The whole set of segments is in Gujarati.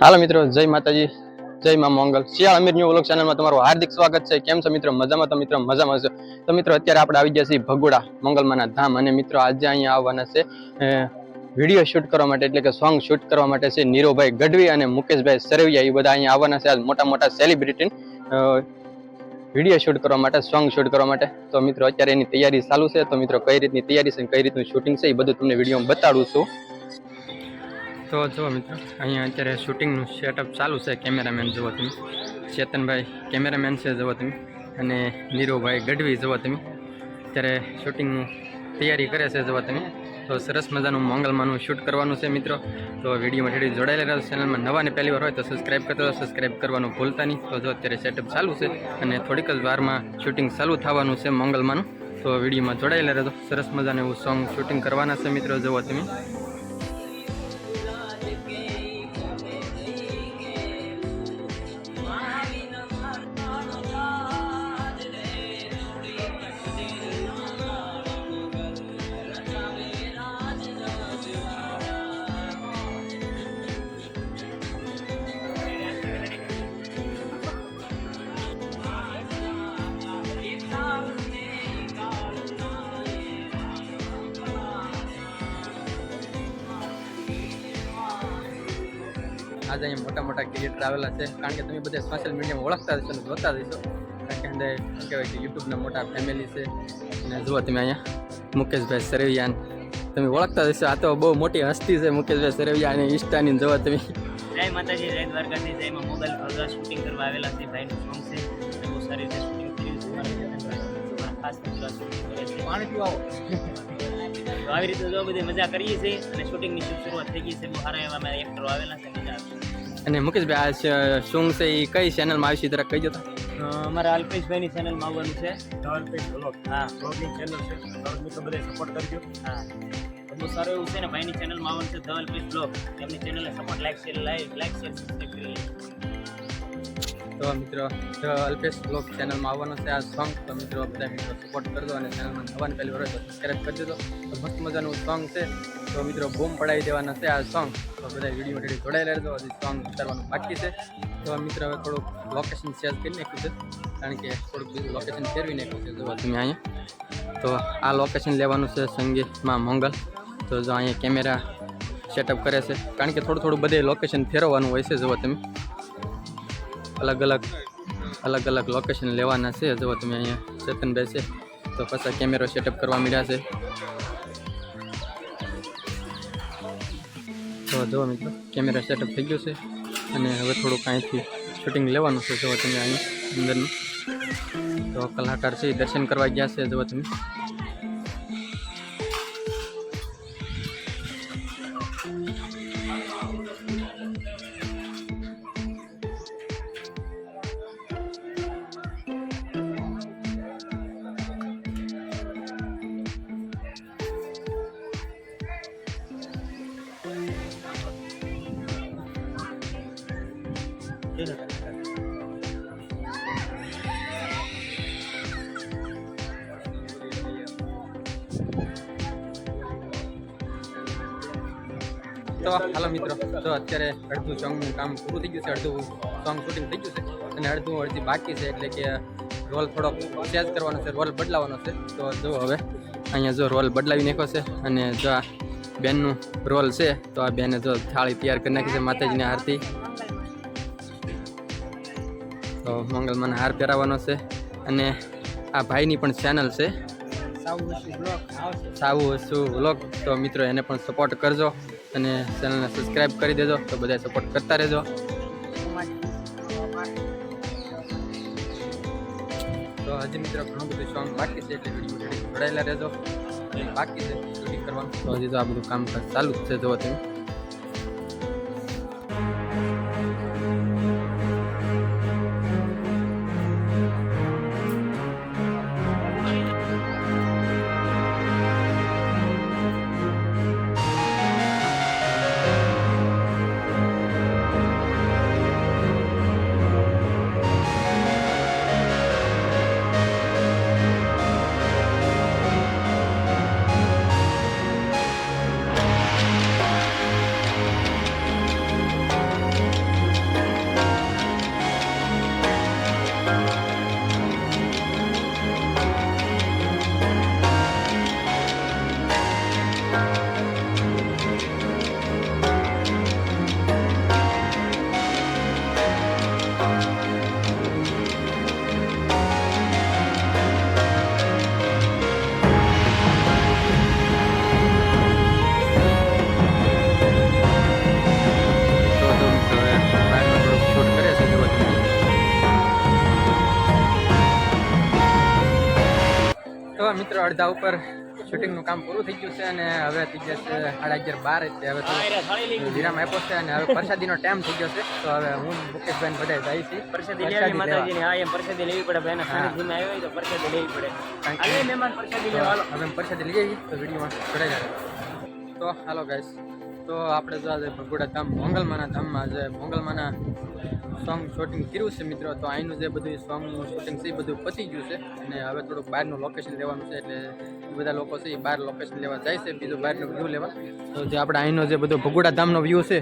હાલો મિત્રો, જય માતાજી, જય મા મંગલ. શિયાળ અમીર ન્યુ વ્લોગ ચેનલમાં તમારું હાર્દિક સ્વાગત છે. કેમ છો મિત્રો? મજામાં તો મિત્રો, મજામાં છો? તો મિત્રો, અત્યારે આપણે આવી ગયા છીએ ભગોડા મંગલમાના ધામ અને મિત્રો, આજે અહીંયા આવવાના છે વીડિયો શૂટ કરવા માટે, એટલે કે સોંગ શૂટ કરવા માટે છે નીરોભાઈ ગઢવી અને મુકેશભાઈ સરવિયા. એ બધા અહીંયા આવવાના છે. આજ મોટા મોટા સેલિબ્રિટી વીડિયો શૂટ કરવા માટે, સોંગ શૂટ કરવા માટે. તો મિત્રો, અત્યારે એની તૈયારી ચાલુ છે. તો મિત્રો, કઈ રીતની તૈયારી છે કઈ રીતનું શૂટિંગ છે એ બધું તમને વિડીયોમાં બતાડું છું. તો જુઓ મિત્રો, અહીંયા અત્યારે શૂટિંગનું સેટઅપ ચાલુ છે કેમેરામેન, જુઓ તમે. ચેતનભાઈ કેમેરામેન છે, જુઓ તમે. અને નીરુભાઈ ગઢવી, જુઓ તમે. અત્યારે શૂટિંગનું તૈયારી કરે છે, જુઓ તમે. તો સરસ મજાનું મંગલમાંનું શૂટ કરવાનું છે મિત્રો. તો વિડીયોમાં ઠેડી જોડાયેલા રહો. ચેનલમાં નવા ને પહેલી વાર હોય તો સબસ્ક્રાઈબ કરતો સબસ્ક્રાઈબ કરવાનું ભૂલતા નહીં. તો જો અત્યારે સેટઅપ ચાલુ છે અને થોડીક જ વારમાં શૂટિંગ ચાલુ થવાનું છે મંગલમાંનું તો વિડીયોમાં જોડાયેલા રહેજો. સરસ મજાનું એવું સોંગ શૂટિંગ કરવાના છે મિત્રો, જુઓ તમે. આજે અહીંયા મોટા મોટા ક્રિએટર આવેલા છે. કારણ કે તમે બધા સોશિયલ મીડિયામાં ઓળખતા હશો અને જોતા હશો. કારણ કે અંદર કહેવાય કે યુટ્યુબના મોટા ફેમિલી છે. અને જુઓ તમે અહીંયા, મુકેશભાઈ સરવૈયાન તમે ઓળખતા હશો. આ તો બહુ મોટી હસ્તી છે મુકેશભાઈ સરવૈયા અને ઇન્સ્ટાની જુઓ તમે. જય માતાજી, જય દ્વારકાની જય માં મોબાઈલ પર શૂટિંગ કરવા આવેલા છે. ભાઈનું સોંગ છે. બહુ સારી રીતે શૂટિંગ કર્યું છે. ખાસ પાણી પીવાઓ તો આવી રીતે જો બધી મજા કરીએ છીએ અને શૂટિંગની શરૂઆત થઈ ગઈ છે. બહુ સારા એવા મારા એક્ટરો આવેલા છે મજા આવે અને મુકેશભાઈ આ સોંગ છે એ કઈ ચેનલમાં આવી છે જરા કહી દો તો. અ, અમારા અલ્પેશભાઈની ચેનલમાં આવવાનું છે. અલ્પેશ બ્લોગ હા. બ્લોગિંગ ચેનલ છે. મિત્રો બધે સપોર્ટ કરજો. હા. બહુ સારું એવું છે ને ભાઈની ચેનલમાં આવવાનું છે ધ અલ્પેશ બ્લોગ એમની ચેનલને support like share like like share subscribe કરી લેજો. તો મિત્રો અલ્પેશ બ્લોગ ચેનલમાં આવવાનો છે આ સોંગ તો મિત્રો બધા મિત્રો સપોર્ટ કરજો અને ચેનલમાં નવા પહેલી વર્ષ સબસ્ક્રાઈબ કરી દેજો. તો મસ્ત મજાનું સોંગ છે. તો મિત્રો, બૂમ પડાવી દેવાના છે આ સોંગ તો બધા વીડિયો ટેડી જોડાયેલા રહેજો હજી સોંગ ઉતારવાનું બાકી છે. તો મિત્રો, હવે થોડુંક લોકેશન શેર કરી નાખ્યું છે. કારણ કે થોડુંક બીજું લોકેશન ફેરવી નાખ્યું છે. જોવા તમે અહીંયા. તો આ લોકેશન લેવાનું છે સંગીતમાં મંગલ. તો જો અહીંયા કેમેરા સેટઅપ કરે છે. કારણ કે થોડું થોડું બધે લોકેશન ફેરવવાનું હોય છે જોવા તમે. અલગ અલગ અલગ અલગ લોકેશન લેવાના છે. જો તમે અહીંયા ચેતનભાઈ છે. તો પાછા કેમેરો સેટઅપ કરવા મળ્યા છે. તો જો મિત્રો કેમેરા સેટઅપ થઈ ગયો છે. અને હવે થોડુંક અહીંથી શૂટિંગ લેવાનું છે. જો તમે અહીં અંદરનું. તો કલાકાર છે દર્શન કરવા ગયા છે. જો તમે. તો હાલો મિત્રો તો અત્યારે અડધું સોંગનું કામ પૂરું થઈ ગયું છે, અડધું સોંગ શૂટિંગ થઈ ગયું છે, અને અડધું અડધી બાકી છે, એટલે કે રોલ થોડોક ચેન્જ કરવાનો છે, રોલ બદલાવાનો છે. તો જો હવે અહીંયા જો રોલ બદલાવી નાખ્યો છે, અને જો આ બેનનું રોલ છે, તો આ બેને જો થાળી તૈયાર કરી નાખી છે, માતાજીની આરતી. તો મંગલમાને હાર પહેરાવવાનો છે અને આ ભાઈની પણ ચેનલ છે. સાવું હસુ વ્લોગ તો મિત્રો એને પણ સપોર્ટ કરજો અને ચેનલને સબસ્ક્રાઈબ કરી દેજો. તો બધા સપોર્ટ કરતા રહેજો. તો હજી મિત્રો ઘણું બધું સોંગ બાકી છે એટલે જોડાયેલા રહેજો. બાકી છે કરવાનું. તો હજી તો આ બધું કામ ચાલુ જ છે, જોવો તમે. અડધા ઉપર શૂટિંગનું કામ પૂરું થઈ ગયું છે અને હવે થઈ ગયા છે સાડા અગિયાર બાર એટલે હવે વિરામ આપ્યો છે અને હવે પ્રસાદીનો ટાઈમ થઈ ગયો છે. તો હવે હું મુકેશભાઈ બધા જાય છે. પ્રસાદી લેવી માતાજીની. હા એમ પ્રસાદી લેવી પડે ભાઈ. સાનિધ્યમાં આવ્યા તો પ્રસાદી લેવી પડે. હાલે મહેમાન પ્રસાદી લેવા હવે પ્રસાદી લઈ જઈએ તો વિડીયોમાં જોડાઈ જાય તો હાલો ગાઈસ તો આપણે જો આજે ભગોડા ધામ મોંગલમાના ધામમાં આજે મોંગલમાના સોંગ શૂટિંગ કર્યું છે મિત્રો, તો અહીંનું જે બધું સોંગનું શૂટિંગ છે એ બધું પતી ગયું છે. અને હવે થોડુંક બહારનું લોકેશન લેવાનું છે, એટલે બધા લોકો છે એ બહાર લોકેશન લેવા જાય છે, બીજું બહારનું વ્યૂ લેવા. તો જે આપણે અહીંનો જે બધો ભગોડા ધામનો વ્યૂ છે,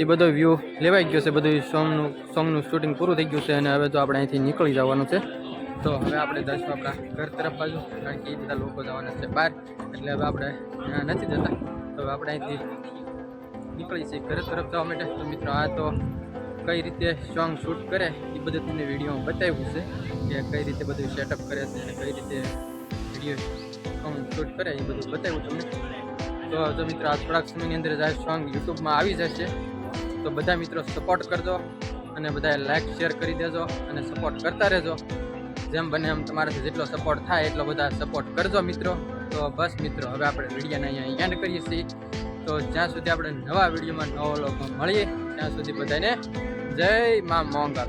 એ બધો વ્યૂ લેવાઈ ગયો છે, બધું સોંગનું સોંગનું શૂટિંગ પૂરું થઈ ગયું છે, અને હવે તો આપણે અહીંથી નીકળી જવાનું છે. તો હવે આપણે દસમાં આપણા ઘર તરફ બાજુ, કારણ કે એ બધા લોકો જવાના છે બહાર, એટલે હવે આપણે નથી જતા. તો હવે આપણે અહીંથી નીકળી છીએ ઘર તરફ જવા માટે. તો મિત્રો, આ તો કઈ રીતે સોંગ શૂટ કરે એ બધું તમને વિડીયોમાં બતાવ્યું છે કે કઈ રીતે બધું સેટઅપ કરે છે કઈ રીતે વીડિયો સોંગ શૂટ કરે એ બધું બતાવ્યું તમને. તો જો મિત્રો આ થોડાક સમયની અંદર જાય સોંગ યુટ્યુબમાં આવી જશે. તો બધા મિત્રો સપોર્ટ કરજો અને બધા લાઈક શેર કરી દેજો અને સપોર્ટ કરતા રહેજો. જેમ બને એમ તમારાથી જેટલો સપોર્ટ થાય એટલો બધા સપોર્ટ કરજો મિત્રો. તો બસ મિત્રો, હવે આપણે વિડીયોને અહીંયા એન્ડ કરીએ છીએ. તો જ્યાં સુધી આપણે નવા વિડીયોમાં નવો લોકો મળીએ ત્યાં સુધી બધાને જય મા મોંગલ.